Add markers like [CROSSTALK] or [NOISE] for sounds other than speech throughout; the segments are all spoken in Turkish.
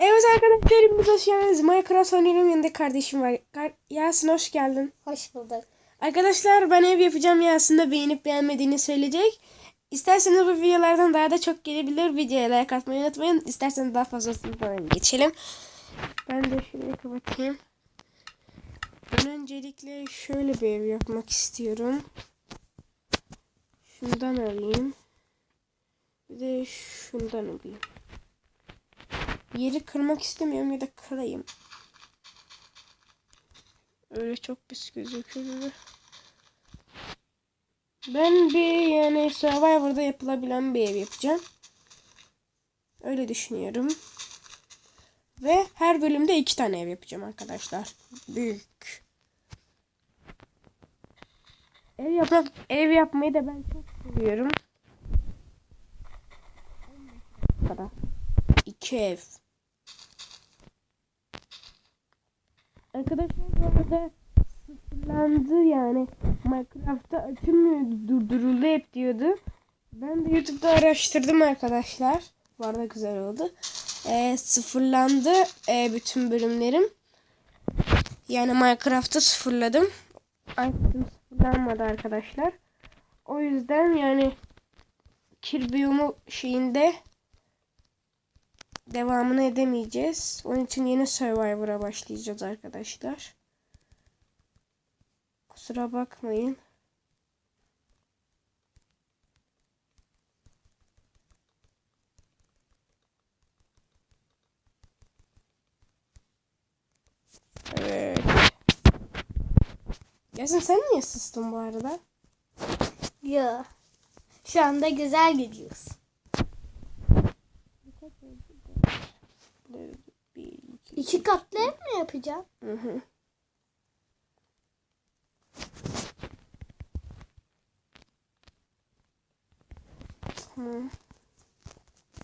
Evet arkadaşlar hepiniz hoş geldiniz. Minecraft oynuyorum yanında kardeşim var. Kar- Yasin hoş geldin. Hoş bulduk. Arkadaşlar ben ev yapacağım Yasin de beğenip beğenmediğini söyleyecek. İsterseniz bu videolardan daha da çok gelebilir. Videoya like atmayı unutmayın. İsterseniz daha fazlasını falan geçelim. Ben de şurayı kapatayım. Ben öncelikle şöyle bir ev yapmak istiyorum. Şundan alayım. Bir de şundan alayım. Yeri kırmak istemiyorum ya da kırayım. Öyle çok pis gözüküyor. Ben bir yani Survivor'da yapılabilen bir ev yapacağım. Öyle düşünüyorum. Ve her bölümde iki tane ev yapacağım arkadaşlar. Büyük. Ev yapmak, ev yapmayı da ben çok seviyorum. kadar. İki ev. Arkadaşlar bu arada sıfırlandı yani. Minecraft'ta açılmıyordu, durduruldu hep diyordu. Ben de YouTube'da araştırdım arkadaşlar. Bu arada güzel oldu. Ee, sıfırlandı ee, bütün bölümlerim. Yani Minecraft'ı sıfırladım. Açtım sıfırlanmadı arkadaşlar. O yüzden yani Kirbyumu şeyinde devamını edemeyeceğiz. Onun için yeni Survivor'a başlayacağız arkadaşlar. Kusura bakmayın. Evet. Yasin sen niye sustun bu arada? Yo. Şu anda güzel gidiyoruz. Bir, iki, katlı ev mi yapacağım? Hı hı. Tamam.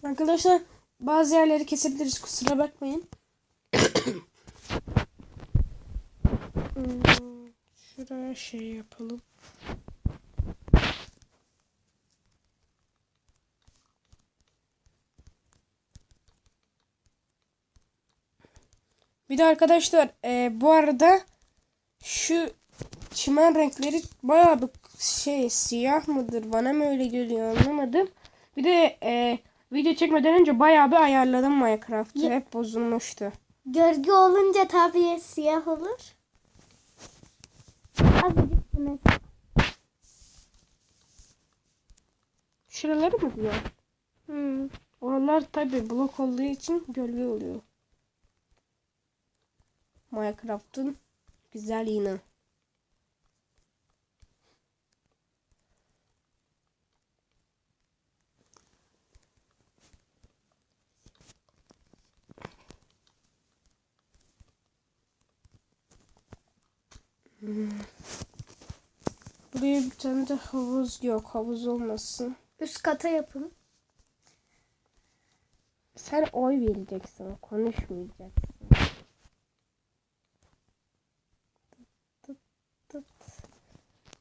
Arkadaşlar bazı yerleri kesebiliriz kusura bakmayın. Hmm, Şuraya şey yapalım. Bir de arkadaşlar e, bu arada şu çimen renkleri bayağı bir şey siyah mıdır bana mı öyle geliyor anlamadım. Bir de e, video çekmeden önce bayağı bir ayarladım Minecraft'ı. Hep bozulmuştu. Gölge olunca tabii siyah olur. Azıcık güneş. Şuraları mı diyor? Hmm. Oralar tabi blok olduğu için gölge oluyor. Minecraft'ın güzel yine. Hmm. Buraya bir tane de havuz yok. Havuz olmasın. Üst kata yapın. Sen oy vereceksin, konuşmayacaksın.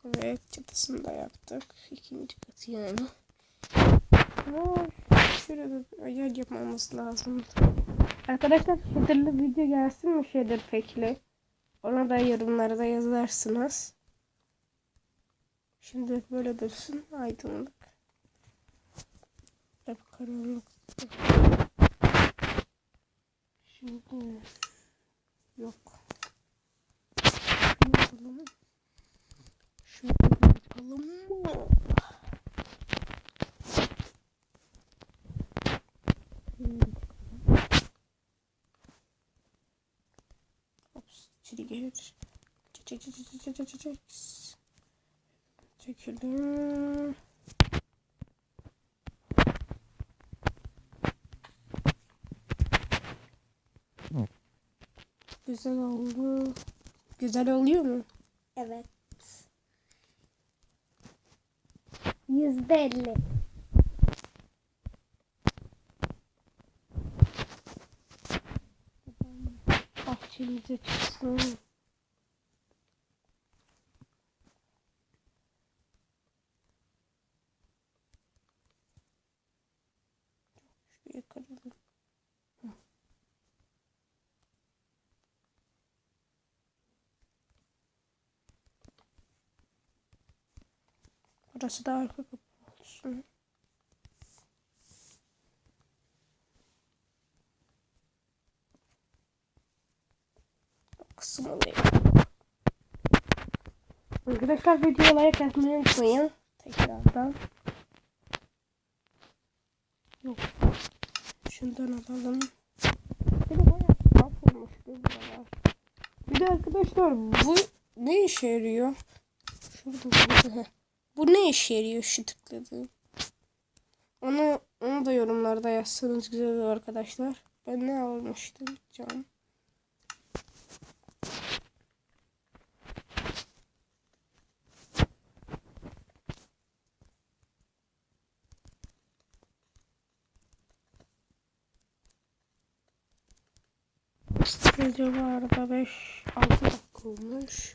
Evet, çatısını da yaptık. İkinci katı yani. Ama şurada bir ayar yapmamız lazım. Arkadaşlar shader'lı video gelsin mi shader pekli? Ona da yorumlarda yazarsınız. Şimdi böyle dursun aydınlık. Hep karanlık. Şimdi yok. Ne yapalım? Şimdi Ops, içeri gelir. Çek çek çek çek çek çek çek çek. Çekelim. Güzel oldu. Güzel oluyor mu? Evet. Yüzde elli. Bahçemize çıksın. Şuraya kıralım. Orası da arka kapı olsun. Kısım oluyor. Arkadaşlar videoya like atmayı unutmayın. Tekrardan. Yok. Şundan alalım. Bir de bayağı tuhaf olmuş. Bir de arkadaşlar bu ne işe yarıyor? Şurada. [LAUGHS] Bu ne işe yarıyor şu tıkladığım? Onu, onu da yorumlarda yazsanız güzel olur arkadaşlar. Ben ne almıştım cam? Acaba arada 5-6 dakika olmuş.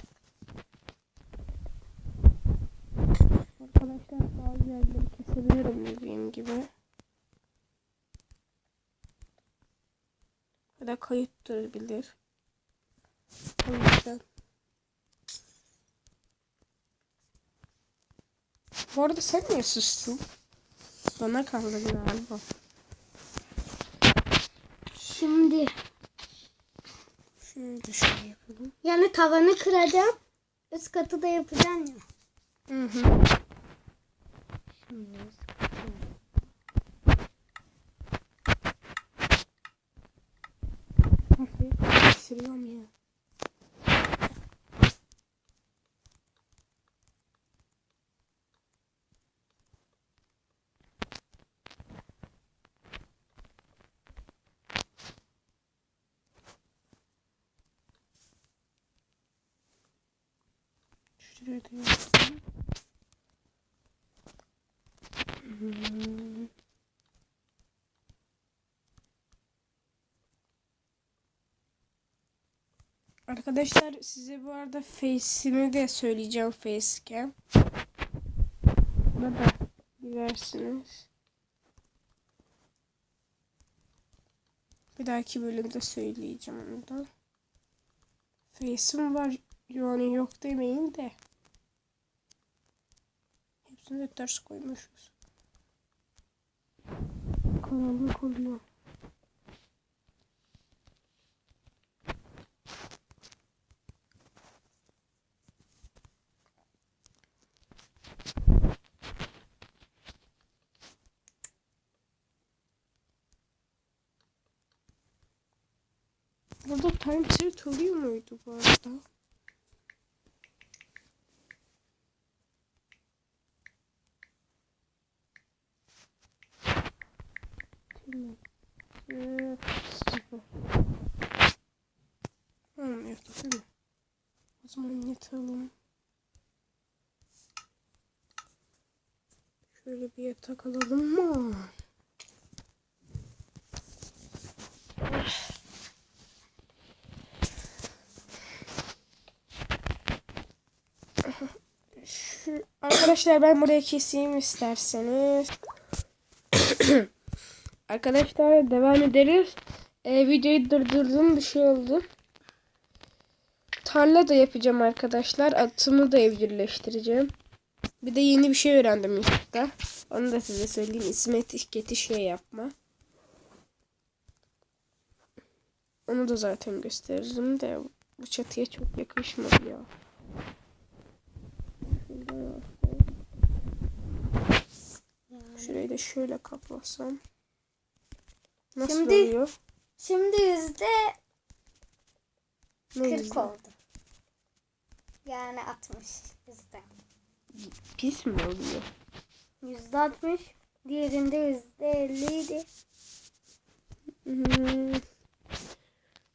Arkadaşlar bazı yerleri kesebilirim dediğim gibi. Ya da kayıt durabilir. O yüzden. Bu arada sen niye sustun? Bana kaldın galiba. Şimdi Şöyle şey yapalım. yani tavanı kıracağım. Üst katı da yapacağım ya. Hı hı. Şimdi üst katı. Hafif sürüyorum ya. Hmm. Arkadaşlar size bu arada face'imi de söyleyeceğim facecam. Buna da girersiniz. Bir dahaki bölümde söyleyeceğim onu da. Face'im var yani yok demeyin de. Hepsini de ters koymuşuz. Karanlık oluyor. Burada time set oluyor muydu bu arada? Mi? O zaman yatalım. Şöyle bir yatak alalım mı? Şu, arkadaşlar ben buraya keseyim isterseniz. Arkadaşlar devam ederiz. Ee, videoyu durdurdum bir şey oldu. Tarla da yapacağım arkadaşlar. Atımı da evcilleştireceğim. Bir de yeni bir şey öğrendim YouTube'da. Onu da size söyleyeyim. İsim etiketi şey yapma. Onu da zaten gösteririm de bu çatıya çok yakışmadı ya. Şurayı da şöyle kaplasam. Nasıl Şimdi- oluyor? Şimdi yüzde Ne 40 yüzden? oldu. Yani 60 yüzde. Pis mi oluyor? Yüzde 60. Diğerinde yüzde 50 idi. Hmm.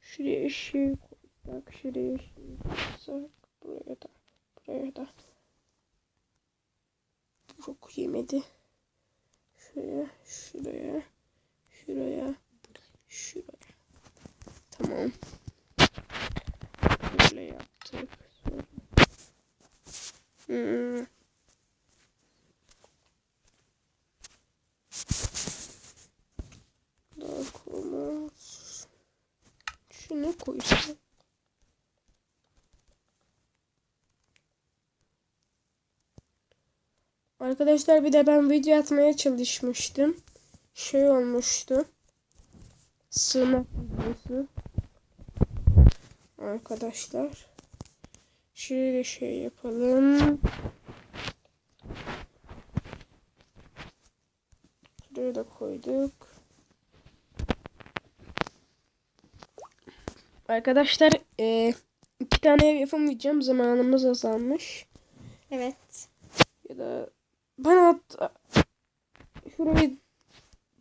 Şuraya ışığı koysak, şuraya ışığı koysak, buraya da, buraya da. Çok yemedi. Şuraya, şuraya, şuraya, şuraya. Tamam. Böyle yaptık. Hmm. Koymaz. Şunu koysam. Arkadaşlar bir de ben video atmaya çalışmıştım. Şey olmuştu. Sığınak videosu. Arkadaşlar. Şöyle şey yapalım. Şuraya da koyduk. Arkadaşlar eee, iki tane ev yapamayacağım. Zamanımız azalmış. Evet. Ya da ben at şurayı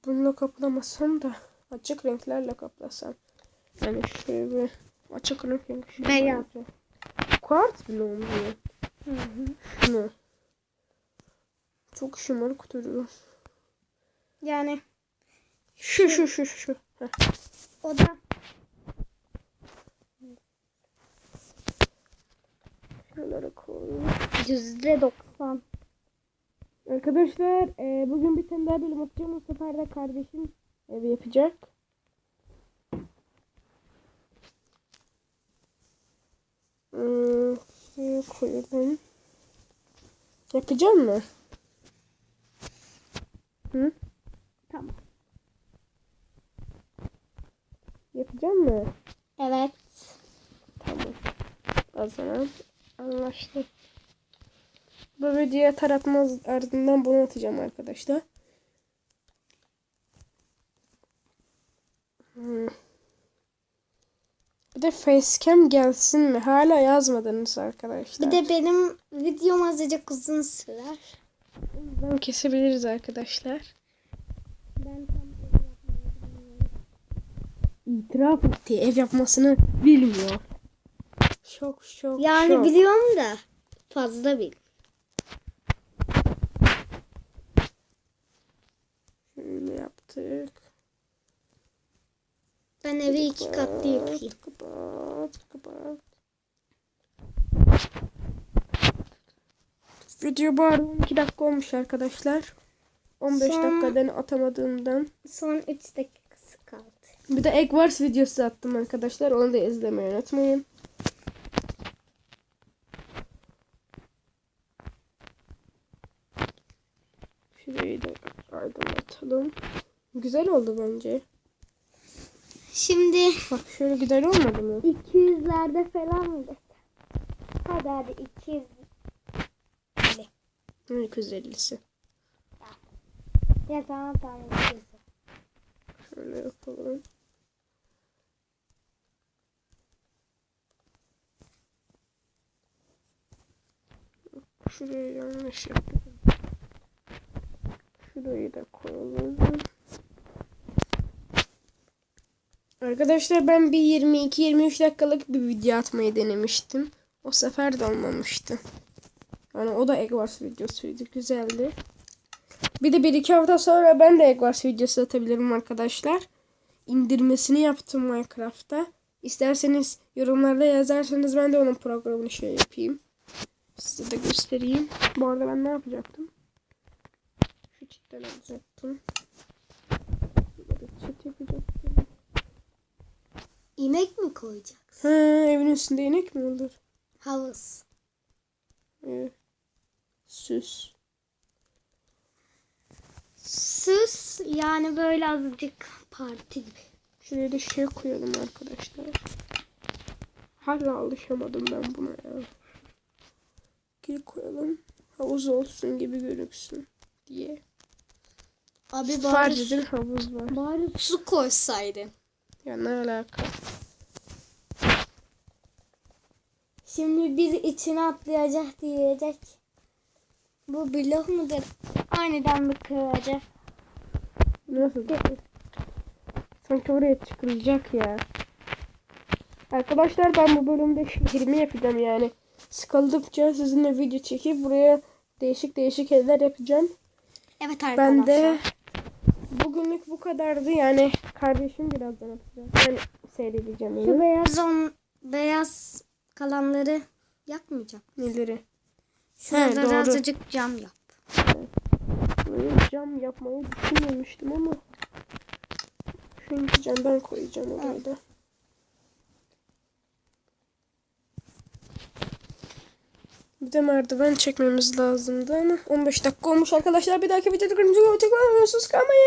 bununla kaplamasam da açık renklerle kaplasam. Yani şöyle bir açık renk renk Beyaz. Kuart bile olmuyor. Hı hı. Şunu. Çok şımarık duruyor. Yani Şu şu şu şu. şu. Heh. o da Şuralara koy. yüzde doksan. Arkadaşlar e, bugün bir tane daha bölüm atacağım. Bu sefer de kardeşim evi yapacak. Hmm, koyalım. Yapacak mı? Hı? Tamam. Yapacak mı? Evet. Tamam. O zaman anlaştık. Bu videoya taratmaz ardından bunu atacağım arkadaşlar. Hmm. Bir de facecam gelsin mi? Hala yazmadınız arkadaşlar. Bir de benim videom azıcık uzun sürer. Ben kesebiliriz arkadaşlar. Ben tam bilmiyorum. İtiraf etti. Ev yapmasını bilmiyor. Şok şok Yani şok. biliyorum da fazla bil. Şöyle yaptık. Ben evi iki katlı yapayım. Kapat, kapat. Video arada 12 dakika olmuş arkadaşlar. 15 Son- dakikadan atamadığımdan. Son 3 dakikası kaldı. Bir de Egg Wars videosu attım arkadaşlar. Onu da izlemeyi unutmayın. Şurayı da aydınlatalım. Güzel oldu bence. Şimdi Bak şöyle güzel olmadı mı? 200'lerde falan mı? Hadi hadi 200. 250'si. Ya tamam tamam 200. Şöyle yapalım. Şuraya yanlış yaptım. Şurayı da koyalım. Arkadaşlar ben bir 22-23 dakikalık bir video atmayı denemiştim. O sefer de olmamıştı. Yani o da Egg Wars videosuydu. Güzeldi. Bir de bir iki hafta sonra ben de Egg Wars videosu atabilirim arkadaşlar. İndirmesini yaptım Minecraft'ta. İsterseniz yorumlarda yazarsanız ben de onun programını şey yapayım. Size de göstereyim. Bu arada ben ne yapacaktım? Çit yapacaktım. İnek mi koyacaksın? Ha, evin üstünde inek mi olur? Havuz. Ee, süs. Süs yani böyle azıcık parti gibi. Şuraya da şey koyalım arkadaşlar. Hala alışamadım ben buna ya. Gül koyalım. Havuz olsun gibi görünsün diye. Abi Sadece bari, havuz var. bari su koysaydın. Ya ne alaka? Şimdi bir içine atlayacak diyecek. Bu blok mudur? Aniden bir kıracak. Nasıl? Sanki oraya çıkılacak ya. Arkadaşlar ben bu bölümde şehrimi yapacağım yani. Sıkıldıkça sizinle video çekip buraya değişik değişik evler yapacağım. Evet arkadaşlar. Ben de bugünlük bu kadardı yani kardeşim birazdan atacak. Ben seyredeceğim Şu onu. beyaz on beyaz kalanları yakmayacak. Neleri? Şuralara azıcık cam yap. Böyle cam yapmayı düşünmemiştim ama çünkü camdan koyacağım oraya da. Bir de merdiven çekmemiz lazımdı ama 15 dakika olmuş arkadaşlar. Bir dahaki videoda görüşmek üzere. Kalmayın.